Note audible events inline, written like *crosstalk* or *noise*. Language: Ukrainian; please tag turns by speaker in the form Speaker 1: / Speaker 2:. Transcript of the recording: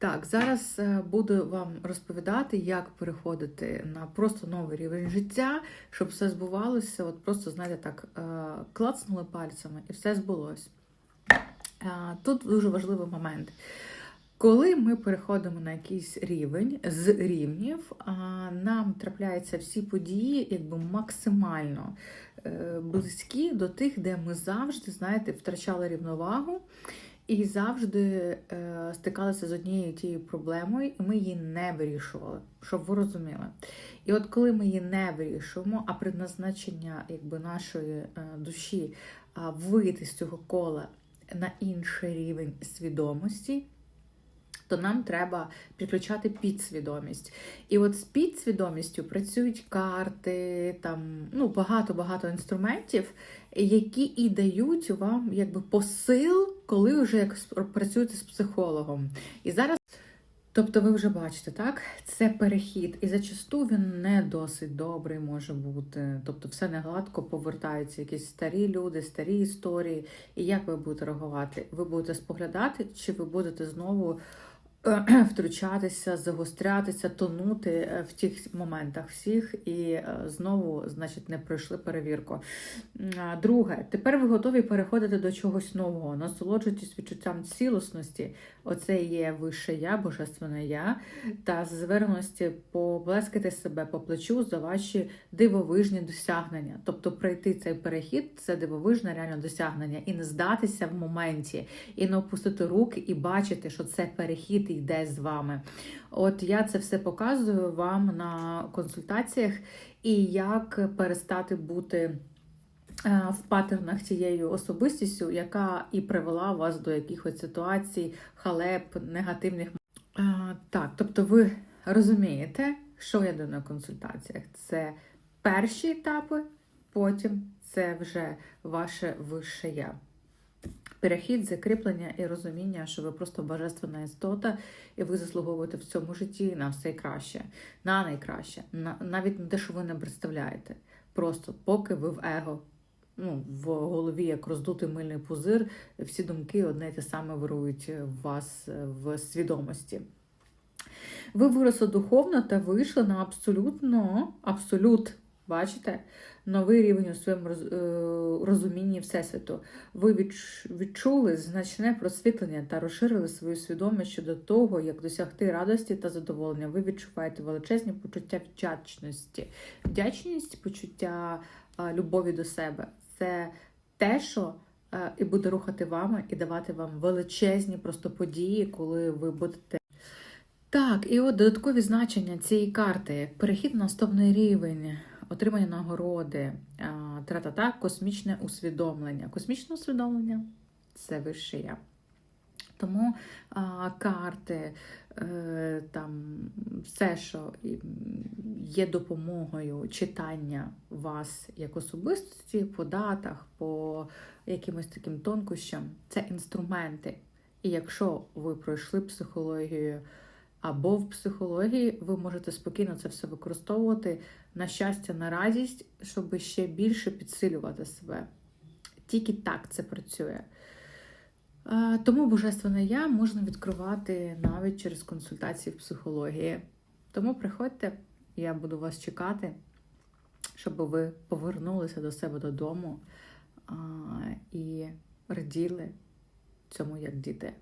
Speaker 1: Так, зараз е, буду вам розповідати, як переходити на просто новий рівень життя, щоб все збувалося. От просто, знаєте, так е, клацнули пальцями і все збулось. Е, Тут дуже важливий момент. Коли ми переходимо на якийсь рівень з рівнів, нам трапляються всі події якби максимально близькі до тих, де ми завжди, знаєте, втрачали рівновагу і завжди е, стикалися з однією тією проблемою, і ми її не вирішували, щоб ви розуміли. І от коли ми її не вирішуємо, а предназначення якби, нашої е, душі е, вийти з цього кола на інший рівень свідомості, то нам треба підключати підсвідомість. І от з підсвідомістю працюють карти, там ну багато-багато інструментів, які і дають вам якби посил, коли вже як працюєте з психологом. І зараз. Тобто ви вже бачите, так? Це перехід, і зачасту він не досить добрий може бути. Тобто, все не гладко повертаються якісь старі люди, старі історії. І як ви будете реагувати? Ви будете споглядати, чи ви будете знову *clears throat* втручатися, загострятися, тонути е, в тих моментах всіх і е, знову, значить, не пройшли перевірку. Друге, тепер ви готові переходити до чогось нового, насолоджуйтесь відчуттям цілісності. Оце є вище я, божественне я, та з зверності поблескати себе по плечу за ваші дивовижні досягнення. Тобто пройти цей перехід це дивовижне реально досягнення, і не здатися в моменті, і не опустити руки, і бачити, що це перехід йде з вами. От я це все показую вам на консультаціях, і як перестати бути. е, В паттернах цією особистістю, яка і привела вас до якихось ситуацій, халеп, негативних. Так, тобто ви розумієте, що я даю на консультаціях? Це перші етапи, потім це вже ваше вище я. Перехід, закріплення і розуміння, що ви просто божественна істота, і ви заслуговуєте в цьому житті на все краще, на найкраще, на навіть на те, що ви не представляєте. Просто поки ви в его, ну, в голові, як роздутий мильний пузир, всі думки одне й те саме вирують вас в свідомості. Ви виросли духовно та вийшли на абсолютно, абсолют, бачите, новий рівень у своєму е, розумінні Всесвіту. Ви відчули значне просвітлення та розширили свою свідомість щодо того, як досягти радості та задоволення. Ви відчуваєте величезні почуття вдячності. Вдячність, почуття е, любові до себе це те, що е, і буде рухати вами і давати вам величезні просто події, коли ви будете. Так, і от додаткові значення цієї карти: перехід на наступний рівень, отримання нагороди, а, тра-та-та, космічне усвідомлення. Космічне усвідомлення це вище я. Тому а, карти, е, там все, що є допомогою читання вас як особистості по датах, по якимось таким тонкощам, це інструменти. І якщо ви пройшли психологію або в психології, ви можете спокійно це все використовувати на щастя, на радість, щоб ще більше підсилювати себе. Тільки так це працює. Тому божественне я можна відкривати навіть через консультації в психології. Тому приходьте, я буду вас чекати, щоб ви повернулися до себе додому і раділи цьому як діти.